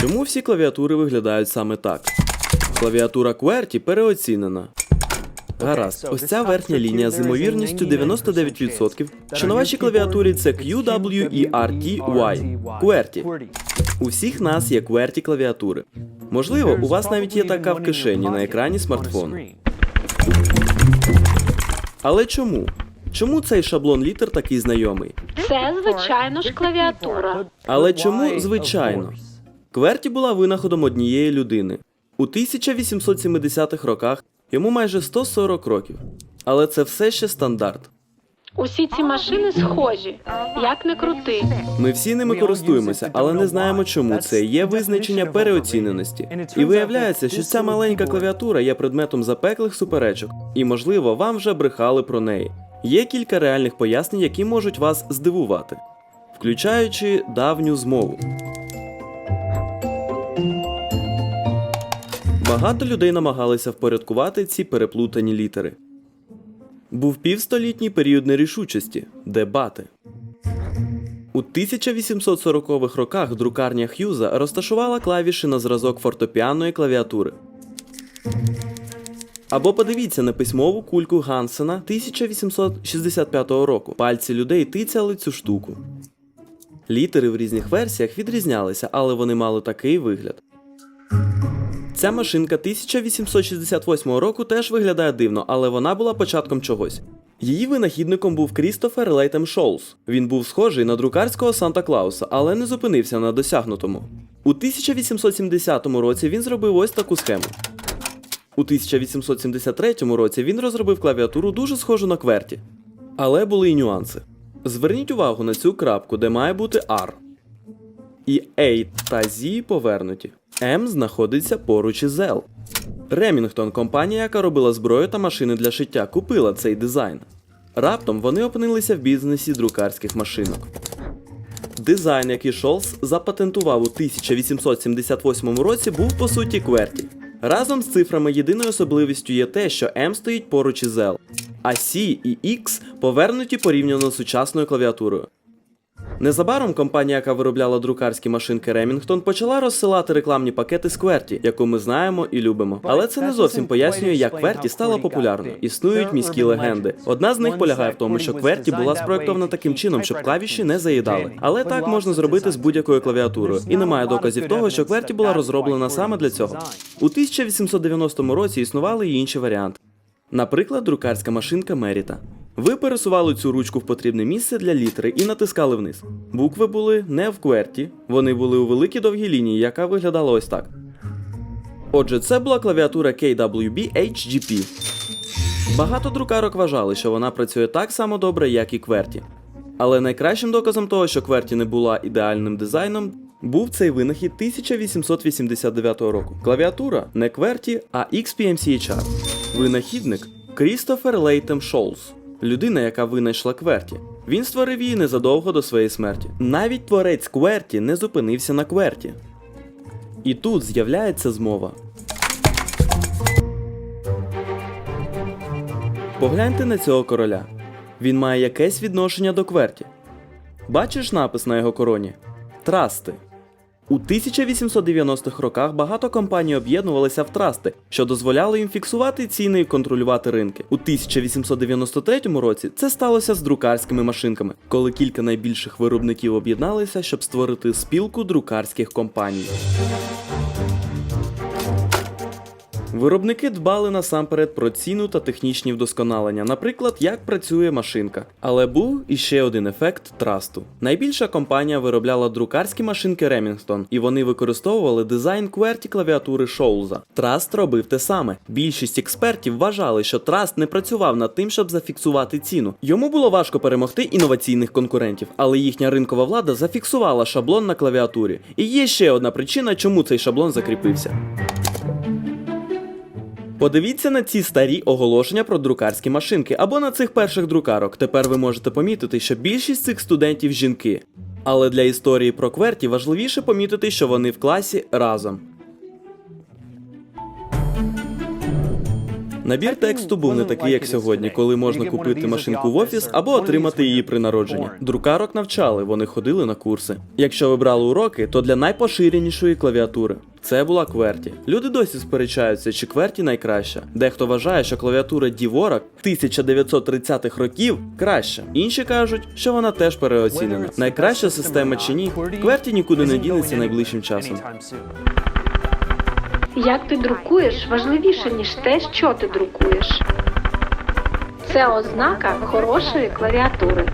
Чому всі клавіатури виглядають саме так? Клавіатура QWERTY переоцінена. Гаразд, ось ця верхня лінія з ймовірністю 99%, що на вашій клавіатурі це QWERTY QWERTY. У всіх нас є QWERTY клавіатури. Можливо, у вас навіть є така в кишені на екрані смартфону. Але чому? Чому цей шаблон літер такий знайомий? Це, звичайно ж, клавіатура. Але чому звичайно? QWERTY була винаходом однієї людини. У 1870-х роках йому майже 140 років. Але це все ще стандарт. Усі ці машини схожі. Як не крути. Ми всі ними користуємося, але не знаємо, чому це є визначення переоціненості. І виявляється, що ця маленька клавіатура є предметом запеклих суперечок, і можливо, вам вже брехали про неї. Є кілька реальних пояснень, які можуть вас здивувати, включаючи давню змову. Багато людей намагалися впорядкувати ці переплутані літери. Був півстолітній період нерішучості, дебати. У 1840-х роках друкарня Х'юза розташувала клавіші на зразок фортепіаної клавіатури. Або подивіться на письмову кульку Гансена 1865 року. Пальці людей тицяли цю штуку. Літери в різних версіях відрізнялися, але вони мали такий вигляд. Ця машинка 1868 року теж виглядає дивно, але вона була початком чогось. Її винахідником був Крістофер Лейтем Шоулс. Він був схожий на друкарського Санта Клауса, але не зупинився на досягнутому. У 1870 році він зробив ось таку схему. У 1873 році він розробив клавіатуру дуже схожу на кверті. Але були й нюанси. Зверніть увагу на цю крапку, де має бути R. І A та Z повернуті. M знаходиться поруч із L. Ремінгтон, компанія, яка робила зброю та машини для шиття, купила цей дизайн. Раптом вони опинилися в бізнесі друкарських машинок. Дизайн, який Шолс запатентував у 1878 році, був по суті кверті. Разом з цифрами єдиною особливістю є те, що M стоїть поруч із L, а C і X повернуті порівняно з сучасною клавіатурою. Незабаром компанія, яка виробляла друкарські машинки Remington, почала розсилати рекламні пакети з QWERTY, яку ми знаємо і любимо. Але це не зовсім пояснює, як QWERTY стала популярною. Існують міські легенди. Одна з них полягає в тому, що QWERTY була спроектована таким чином, щоб клавіші не заїдали. Але так можна зробити з будь-якою клавіатурою, і немає доказів того, що QWERTY була розроблена саме для цього. У 1890 році існували і інші варіанти. Наприклад, друкарська машинка Меріта. Ви пересували цю ручку в потрібне місце для літери і натискали вниз. Букви були не в кверті, вони були у великій довгій лінії, яка виглядала ось так. Отже, це була клавіатура KWB HGP. Багато друкарок вважали, що вона працює так само добре, як і кверті. Але найкращим доказом того, що кверті не була ідеальним дизайном, був цей винахід 1889 року. Клавіатура не кверті, а XPMCHR. Винахідник Крістофер Лейтем Шолс, людина, яка винайшла кверті. Він створив її незадовго до своєї смерті. Навіть творець кверті не зупинився на кверті. І тут з'являється змова. Погляньте на цього короля. Він має якесь відношення до кверті. Бачиш напис на його короні? Трасти. У 1890-х роках багато компаній об'єднувалися в трасти, що дозволяло їм фіксувати ціни і контролювати ринки. У 1893 році це сталося з друкарськими машинками, коли кілька найбільших виробників об'єдналися, щоб створити спілку друкарських компаній. Виробники дбали насамперед про ціну та технічні вдосконалення, наприклад, як працює машинка. Але був іще один ефект трасту. Найбільша компанія виробляла друкарські машинки Remington, і вони використовували дизайн QWERTY клавіатури Шоулза. Траст робив те саме. Більшість експертів вважали, що Траст не працював над тим, щоб зафіксувати ціну. Йому було важко перемогти інноваційних конкурентів, але їхня ринкова влада зафіксувала шаблон на клавіатурі. І є ще одна причина, чому цей шаблон закріпився. Подивіться на ці старі оголошення про друкарські машинки або на цих перших друкарок. Тепер ви можете помітити, що більшість цих студентів жінки. Але для історії про кверті важливіше помітити, що вони в класі разом. Набір тексту був не такий, як сьогодні, коли можна купити машинку в офіс або отримати її при народженні. Друкарок навчали, вони ходили на курси. Якщо ви брали уроки, то для найпоширенішої клавіатури. Це була QWERTY. Люди досі сперечаються, чи QWERTY найкраща. Дехто вважає, що клавіатура Dvorak 1930-х років краща. Інші кажуть, що вона теж переоцінена. Найкраща система чи ні, QWERTY нікуди не ділиться найближчим часом. Як ти друкуєш, важливіше, ніж те, що ти друкуєш. Це ознака хорошої клавіатури.